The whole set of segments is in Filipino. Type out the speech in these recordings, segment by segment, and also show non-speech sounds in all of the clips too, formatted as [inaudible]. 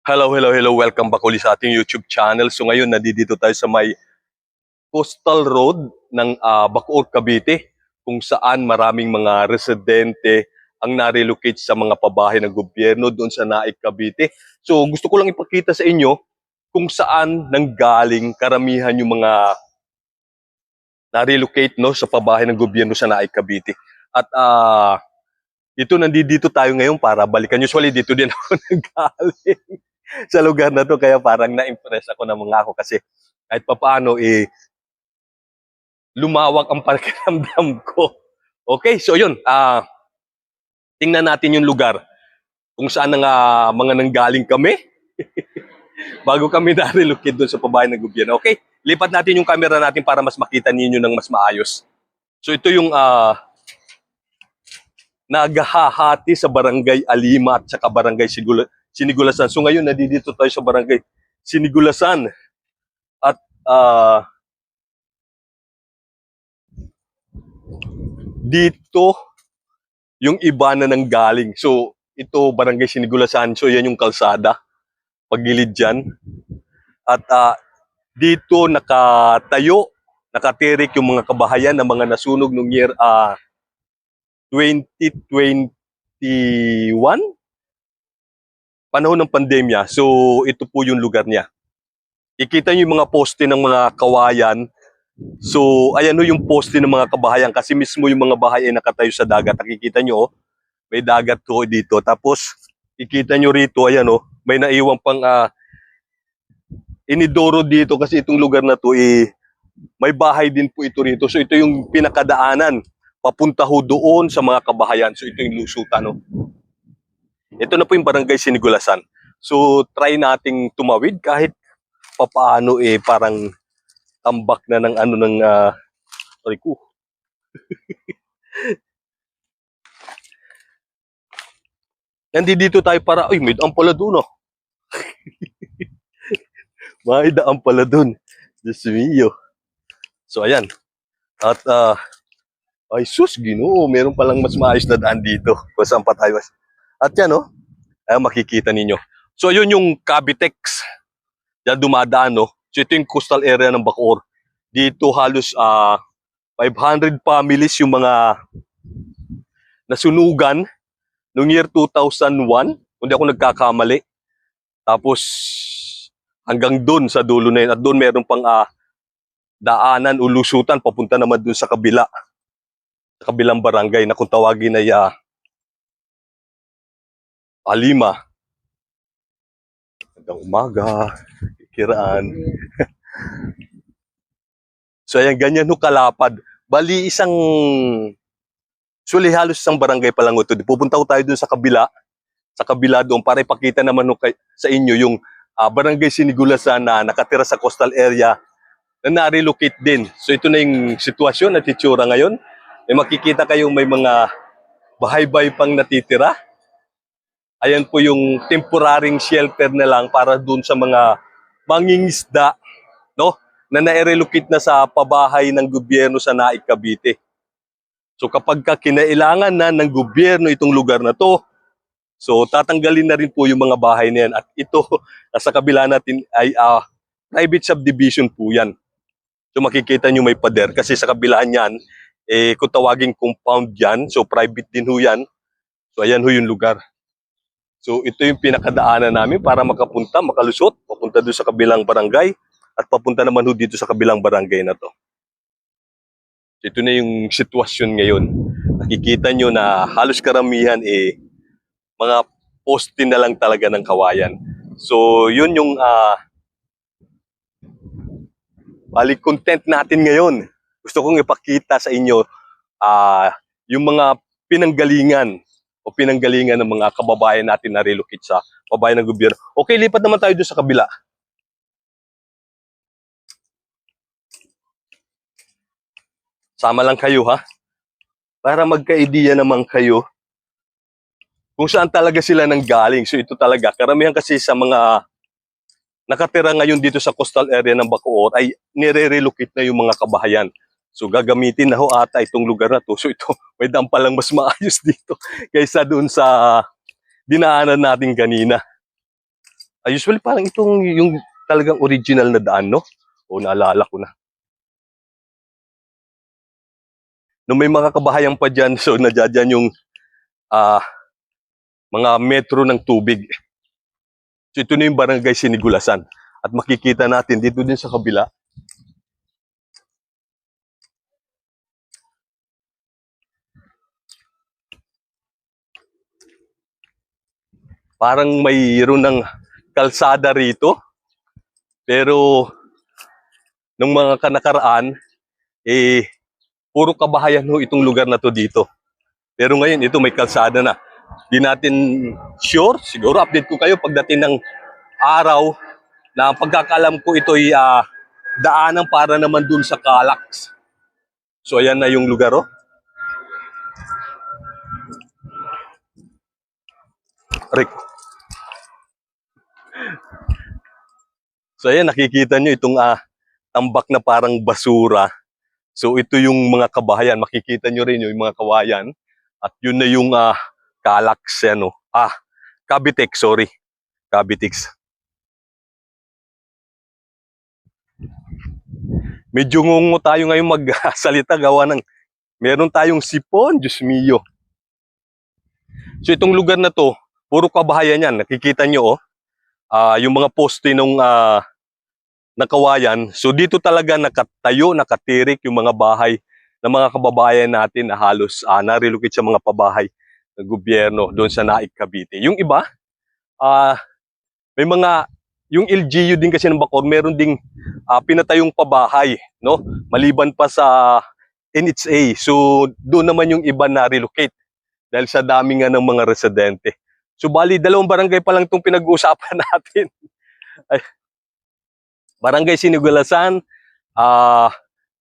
Hello, hello, hello. Welcome back ulit sa ating YouTube channel. So ngayon, nandito tayo sa may coastal road ng ah, Bacoor, Cavite kung saan maraming mga residente ang narelocate sa mga pabahay ng gobyerno doon sa Naik, Cavite. So gusto ko lang ipakita sa inyo kung saan nanggaling karamihan yung mga narelocate no, sa pabahay ng gobyerno sa Naik, Cavite. At ah ito, nandito tayo ngayon para balikan. Usually dito din ako [laughs] nanggaling [laughs] sa lugar na to kaya parang na-impress ako ng mga ako kasi kahit papaano eh lumawak ang [laughs] pakiramdam ko. Okay, so yun, ah tingnan natin yung lugar kung saan nga mga nanggaling kami [laughs] bago kami na-relocate doon sa pabahay ng gobyerno. Okay, lipat natin yung camera natin para mas makita ninyo ng mas maayos. So ito yung ah naghahati sa barangay Alima at saka barangay Sigula, Sinigulasan. So ngayon, nandito tayo sa barangay Sinigulasan. At ah, dito, yung iba na nanggaling. So ito, barangay Sinigulasan. So yan yung kalsada. Pagilid dyan. At ah, dito nakatayo, nakatirik yung mga kabahayan ng mga nasunog nung year ah 2021 panahon ng pandemya. So, ito po yung lugar niya. Ikita niyo yung mga poste ng mga kawayan. So, ayan o yung poste ng mga kabahayan kasi mismo yung mga bahay ay nakatayo sa dagat. Nakikita niyo, oh, may dagat to dito. Tapos, ikita niyo rito, ayan o, may naiwang pang ah, inidoro dito kasi itong lugar na to eh, may bahay din po ito rito. So, ito yung pinakadaanan papunta ho doon sa mga kabahayan. So ito yung lusutan. No? Ito na po yung barangay Sinigulasan. So try nating tumawid kahit papaano eh parang tambak na ng ano ng uh, sorry ko. [laughs] Nandi dito tayo para, ay, may daan pala doon, oh. [laughs] may daan pala doon. Diyos mio. So, ayan. At, ah, ay sus, ginoo, meron palang mas maayos na daan dito kung saan pa tayo. At yan, oh, ay, makikita ninyo. So, yun yung Cavitex. Yan dumadaan, no? So, ito yung coastal area ng Bacoor. Dito halos ah 500 families yung mga nasunugan noong year 2001, kung di ako nagkakamali. Tapos, hanggang doon sa dulo na yun. At doon meron pang ah, daanan o lusutan papunta naman doon sa kabila sa kabilang barangay na kung tawagin ay ah, Alima. Magandang umaga, kiraan. [laughs] so ayan, ganyan ho kalapad. Bali isang, suli halos isang barangay pa lang ito. Pupunta ko tayo dun sa kabila, sa kabila doon para ipakita naman ho kay, sa inyo yung ah, barangay Sinigulasan na nakatira sa coastal area na na-relocate din. So ito na yung sitwasyon at itsura ngayon. May makikita kayong may mga bahay-bahay pang natitira. Ayan po yung temporaring shelter na lang para dun sa mga mangingisda, no? Na na-relocate na sa pabahay ng gobyerno sa Naik, Cavite. So kapag ka kinailangan na ng gobyerno itong lugar na to, so tatanggalin na rin po yung mga bahay na yan. At ito, [laughs] nasa kabila natin ay ah, private subdivision po yan. So makikita nyo may pader kasi sa kabilaan yan, eh kung tawaging compound yan, so private din ho yan. So ayan ho yung lugar. So ito yung pinakadaanan namin para makapunta, makalusot, papunta doon sa kabilang barangay at papunta naman ho dito sa kabilang barangay na to. Ito na yung sitwasyon ngayon. Nakikita nyo na halos karamihan eh mga poste na lang talaga ng kawayan. So yun yung ah balik content natin ngayon. Gusto kong ipakita sa inyo ah yung mga pinanggalingan o pinanggalingan ng mga kababayan natin na relocate sa pabayan ng gobyerno. Okay, lipat naman tayo doon sa kabila. Sama lang kayo ha. Para magka-idea naman kayo kung saan talaga sila nang galing. So ito talaga, karamihan kasi sa mga nakatira ngayon dito sa coastal area ng Bacoor ay nire-relocate na yung mga kabahayan. So gagamitin na ho ata itong lugar na to. So ito, [laughs] may dam palang mas maayos dito [laughs] kaysa doon sa dinaanan natin kanina. Ah, usually parang itong yung talagang original na daan, no? O naalala ko na. Nung may mga kabahayan pa dyan, [laughs] so nadyan yung ah, mga metro ng tubig. So ito na yung barangay Sinigulasan. At makikita natin dito din sa kabila, parang mayroon ng kalsada rito. Pero nung mga kanakaraan, eh, puro kabahayan ho itong lugar na to dito. Pero ngayon, ito may kalsada na. Di natin sure, siguro update ko kayo pagdating ng araw na pagkakalam ko ito ay ah, daanan para naman dun sa Calax. So ayan na yung lugar oh. Rick. So ayan, nakikita nyo itong ah, tambak na parang basura. So ito yung mga kabahayan. Makikita nyo rin yung mga kawayan. At yun na yung ah, Calax, ano. Ah, Cavitex, sorry. Cavitex. Medyo ngungo tayo ngayon magsalita gawa ng meron tayong sipon, Diyos mio. So itong lugar na to, puro kabahayan yan. Nakikita nyo, oh. Ah, yung mga poste nung ah, nakawayan. So dito talaga nakatayo, nakatirik yung mga bahay ng mga kababayan natin na halos ah, na-relocate sa mga pabahay ng gobyerno doon sa Naik, Cavite. Yung iba, ah, may mga, yung LGU din kasi ng Bacor, meron ding ah, pinatayong pabahay, no? Maliban pa sa NHA. So doon naman yung iba na-relocate dahil sa dami nga ng mga residente. So bali, dalawang barangay pa lang itong pinag-uusapan [laughs] natin. Ay, barangay Sinigulasan, ah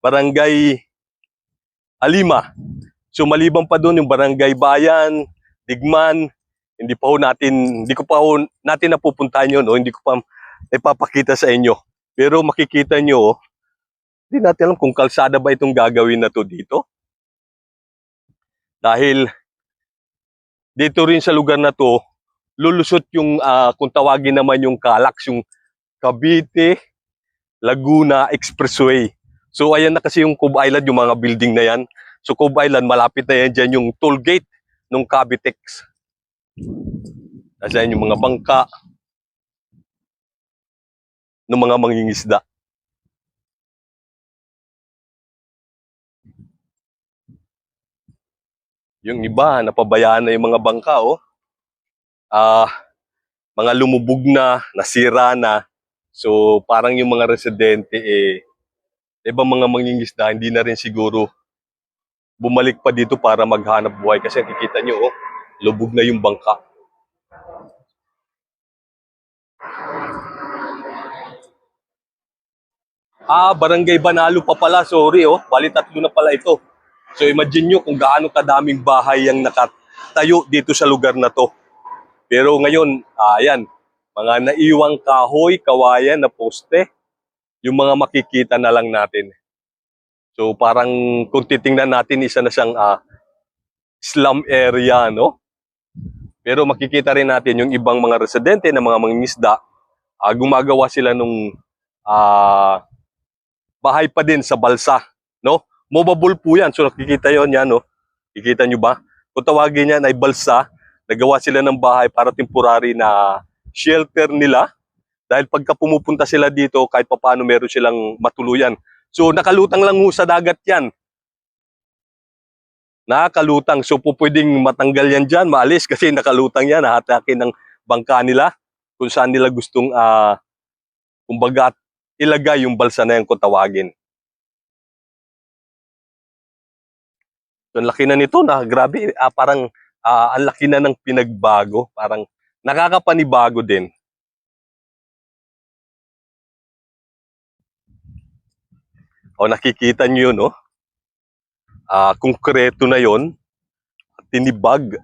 barangay Alima. So maliban pa doon yung barangay Bayan, Digman, hindi pa ho natin, hindi ko pa ho natin napupuntahan yun, o hindi ko pa ipapakita sa inyo. Pero makikita nyo, hindi natin alam kung kalsada ba itong gagawin na to dito. Dahil dito rin sa lugar na to, lulusot yung, ah, kung tawagin naman yung Calax, yung Cavite, Laguna Expressway. So ayan na kasi yung Cove Island, yung mga building na yan. So Cove Island, malapit na yan dyan yung toll gate ng Cavitex. Nasa yung mga bangka ng mga mangingisda. Yung iba, napabayaan na yung mga bangka, oh. Ah, mga lumubog na, nasira na. So, parang yung mga residente, eh, ibang mga mangingisda, hindi na rin siguro bumalik pa dito para maghanap buhay. Kasi kikita nyo, oh, lubog na yung bangka. Ah, Barangay Banalo pa pala, sorry oh. Bali tatlo na pala ito. So imagine nyo kung gaano kadaming bahay ang nakatayo dito sa lugar na to. Pero ngayon, ayan, mga naiwang kahoy, kawayan na poste, yung mga makikita na lang natin. So parang kung titingnan natin, isa na siyang ah, slum area, no? Pero makikita rin natin yung ibang mga residente na mga mangingisda, ah, gumagawa sila nung ah, bahay pa din sa balsa, no? Movable po yan. So nakikita yon yan, no? Kikita nyo ba? Kung tawagin yan ay balsa, nagawa sila ng bahay para temporary na shelter nila. Dahil pagka pumupunta sila dito, kahit papaano meron silang matuluyan. So nakalutang lang ho sa dagat yan. Nakalutang. So po pwedeng matanggal yan dyan, maalis [laughs] kasi nakalutang yan, hahatakin ng bangka nila kung saan nila gustong, ah kumbaga, ilagay yung balsa na yan kung tawagin. So, ang laki na nito na grabe, ah, parang ah, ang laki na ng pinagbago, parang nakakapanibago din. O nakikita niyo yun, no? Ah, konkreto na yon, tinibag.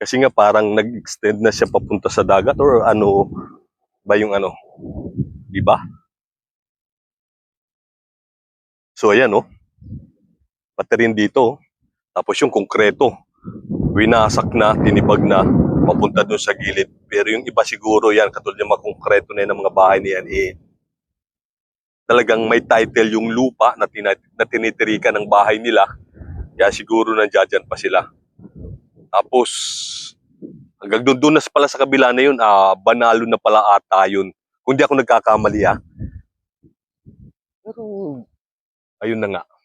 Kasi nga parang nag-extend na siya papunta sa dagat or ano ba yung ano, di ba? So ayan, no? Pati rin dito, tapos yung konkreto. winasak na, tinibag na, papunta doon sa gilid. Pero yung iba siguro yan, katulad yung mga konkreto na yan ng mga bahay na yan, eh, talagang may title yung lupa na, tina- na tinitirikan ng bahay nila. Kaya siguro nandiyan pa sila. Tapos, hanggang doon, doon na pala sa kabila na yun, ah, banalo na pala ata yun. Kung di ako nagkakamali ah. Pero, ayun na nga.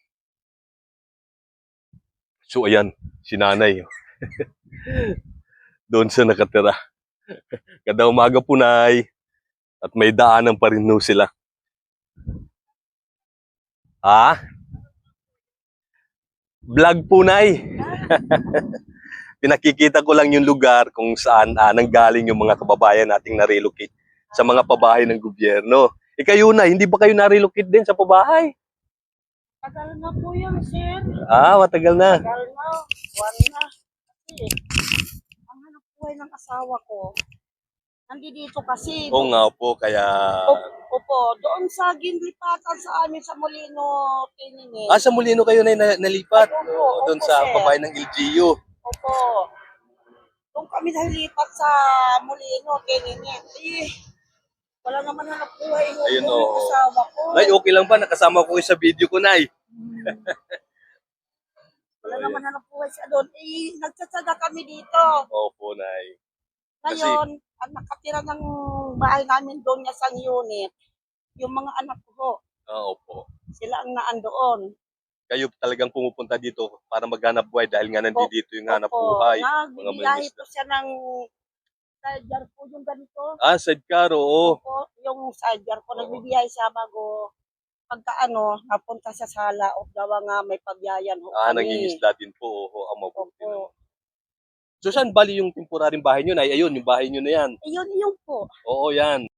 So, ayan, si nanay. [laughs] doon siya nakatira. Kada umaga po, nay. At may daanan pa rin no sila. Ha? Vlog po, nay. [laughs] Pinakikita ko lang yung lugar kung saan ah, nanggaling yung mga kababayan nating na-relocate sa mga pabahay ng gobyerno. E kayo na, hindi ba kayo na-relocate din sa pabahay? Tagal na po yan, sir. Ah, matagal na. Tagal na. Buwan na. Kasi, ang hanap buhay ng asawa ko, nandito kasi. Oo nga po, kaya... Opo, opo, doon sa ginlipatan sa amin sa Molino, Tininin. Ah, sa Molino kayo na na- nalipat? Opo, Oo, doon opo, sa sir. pabahay ng LGU. Opo. Doon kami nalipat sa Molino, Tininin. Eh, wala naman hanap buhay yung Ayun, oo. asawa ko. Nay, okay lang ba? Nakasama ko kayo sa video ko, Nay. Wala naman hanap buhay siya doon. Eh, nagtsatsaga kami dito. Opo, Nay. Kasi- Ngayon, ang nakatira ng bahay namin doon niya sa unit, yung mga anak ko, Ah, opo. sila ang naandoon. Kayo talagang pumupunta dito para maghanap buhay dahil nga nandito dito yung hanap buhay. Nagbibiyahe mangisda. po siya ng sidecar po yung ganito. Ah, sidecar, oo. Opo, yung sidecar po, nagbibiyahe siya bago pagka ano, napunta sa sala o dawa nga may pabyayan ho Ah, kami. nangingisda din po. Oo, ang mabuti. Opo. So, saan bali yung temporaryong bahay nyo, Nay? Ayun, yung bahay nyo na yan. Ayun, yun po. Oo, yan.